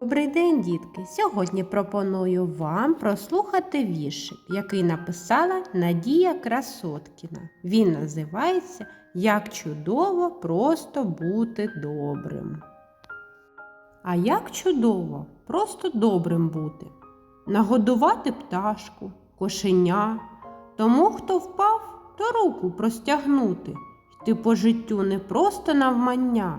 Добрий день, дітки! Сьогодні пропоную вам прослухати віршик, який написала Надія Красоткіна. Він називається Як чудово просто бути добрим. А як чудово просто добрим бути, нагодувати пташку, кошеня, тому, хто впав, то руку простягнути, йти по життю не просто навмання,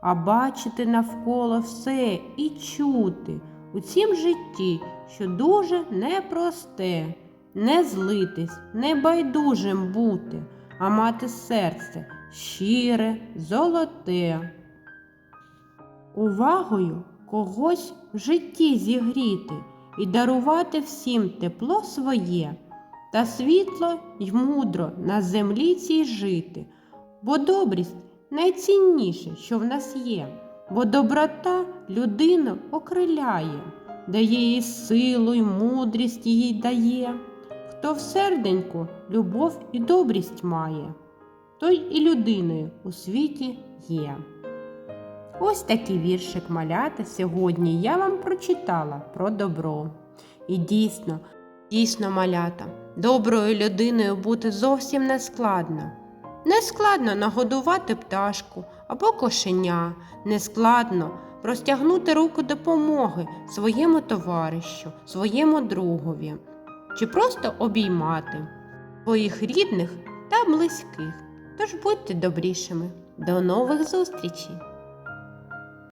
а бачити навколо все і чути у цім житті, що дуже непросте, не злитись, не байдужим бути, а мати серце щире, золоте. Увагою когось в житті зігріти і дарувати всім тепло своє та світло й мудро на землі цій жити, бо добрість найцінніше, що в нас є, бо доброта людину окриляє, дає їй силу й мудрість їй дає. Хто в серденьку любов і добрість має, той і людиною у світі є. Ось такий віршик малята сьогодні я вам прочитала про добро. І дійсно, дійсно, малята, доброю людиною бути зовсім не складно. Не складно нагодувати пташку або кошеня, нескладно простягнути руку допомоги своєму товаришу, своєму другові, чи просто обіймати своїх рідних та близьких. Тож будьте добрішими. До нових зустрічей!